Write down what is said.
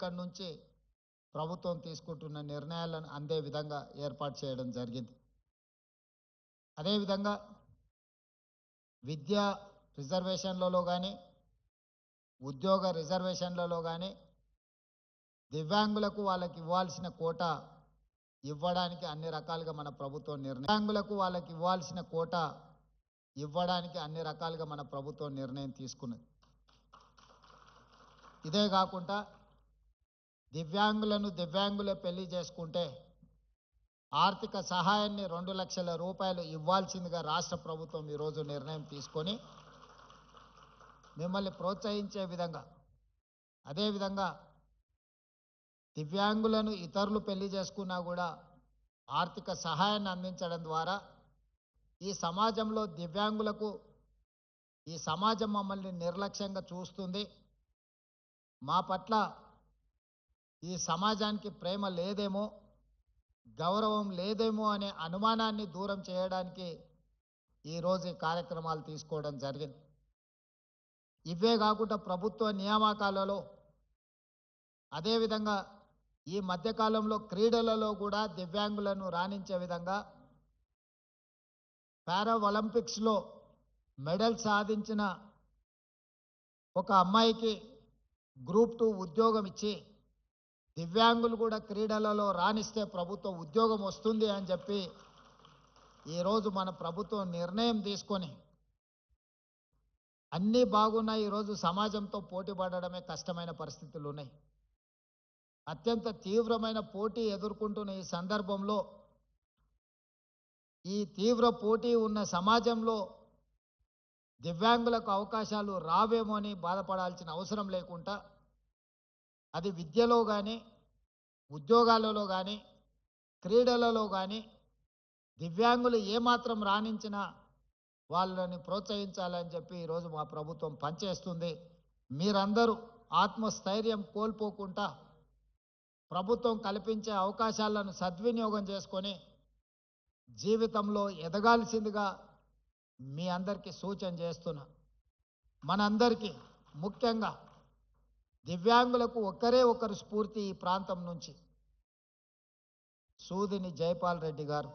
ఇక్కడి నుంచి ప్రభుత్వం తీసుకుంటున్న నిర్ణయాలను అందే విధంగా ఏర్పాటు చేయడం జరిగింది. అదేవిధంగా విద్యా రిజర్వేషన్లలో కానీ ఉద్యోగ రిజర్వేషన్లలో కానీ దివ్యాంగులకు వాళ్ళకి ఇవ్వాల్సిన కోట ఇవ్వడానికి అన్ని రకాలుగా మన ప్రభుత్వం నిర్ణయం దివ్యాంగులకు వాళ్ళకి ఇవ్వాల్సిన కోట ఇవ్వడానికి అన్ని రకాలుగా మన ప్రభుత్వం నిర్ణయం తీసుకున్నది. ఇదే కాకుండా దివ్యాంగులను దివ్యాంగుల పెళ్ళి చేసుకుంటే ఆర్థిక సహాయాన్ని రెండు లక్షల రూపాయలు ఇవ్వాల్సిందిగా రాష్ట్ర ప్రభుత్వం ఈరోజు నిర్ణయం తీసుకొని మిమ్మల్ని ప్రోత్సహించే విధంగా అదేవిధంగా దివ్యాంగులను ఇతరులు పెళ్ళి చేసుకున్నా కూడా ఆర్థిక సహాయాన్ని అందించడం ద్వారా ఈ సమాజంలో దివ్యాంగులకు ఈ సమాజం మమ్మల్ని నిర్లక్ష్యంగా చూస్తుంది. మా పట్ల ఈ సమాజానికి ప్రేమ లేదేమో గౌరవం లేదేమో అనే అనుమానాన్ని దూరం చేయడానికి ఈరోజు ఈ కార్యక్రమాలు తీసుకోవడం జరిగింది. ఇవే కాకుండా ప్రభుత్వ నియామకాలలో అదేవిధంగా ఈ మధ్యకాలంలో క్రీడలలో కూడా దివ్యాంగులను రాణించే విధంగా పారా ఒలింపిక్స్లో మెడల్ సాధించిన ఒక అమ్మాయికి గ్రూప్ టూ ఉద్యోగం ఇచ్చి దివ్యాంగులు కూడా క్రీడలలో రాణిస్తే ప్రభుత్వం ఉద్యోగం వస్తుంది అని చెప్పి ఈరోజు మన ప్రభుత్వం నిర్ణయం తీసుకొని అన్నీ బాగున్నాయి ఈరోజు సమాజంతో పోటీ పడడమే కష్టమైన పరిస్థితులు ఉన్నాయి. అత్యంత తీవ్రమైన పోటీ ఎదుర్కొంటున్న ఈ సందర్భంలో ఈ తీవ్ర పోటీ ఉన్న సమాజంలో దివ్యాంగులకు అవకాశాలు రావేమో అని బాధపడాల్సిన అవసరం లేకుండా అది విద్యలో కానీ ఉద్యోగాలలో కానీ క్రీడలలో కానీ దివ్యాంగులు ఏమాత్రం రాణించినా వాళ్ళని ప్రోత్సహించాలని చెప్పి ఈరోజు మా ప్రభుత్వం పనిచేస్తుంది. మీరందరూ ఆత్మస్థైర్యం కోల్పోకుండా ప్రభుత్వం కల్పించే అవకాశాలను సద్వినియోగం చేసుకొని జీవితంలో ఎదగాల్సిందిగా మీ అందరికీ సూచన చేస్తున్నా. మనందరికీ ముఖ్యంగా దివ్యాంగులకు ఒక్కరే ఒకరు స్ఫూర్తి ఈ ప్రాంతం నుంచి. సూదిని జైపాల్ రెడ్డి గారు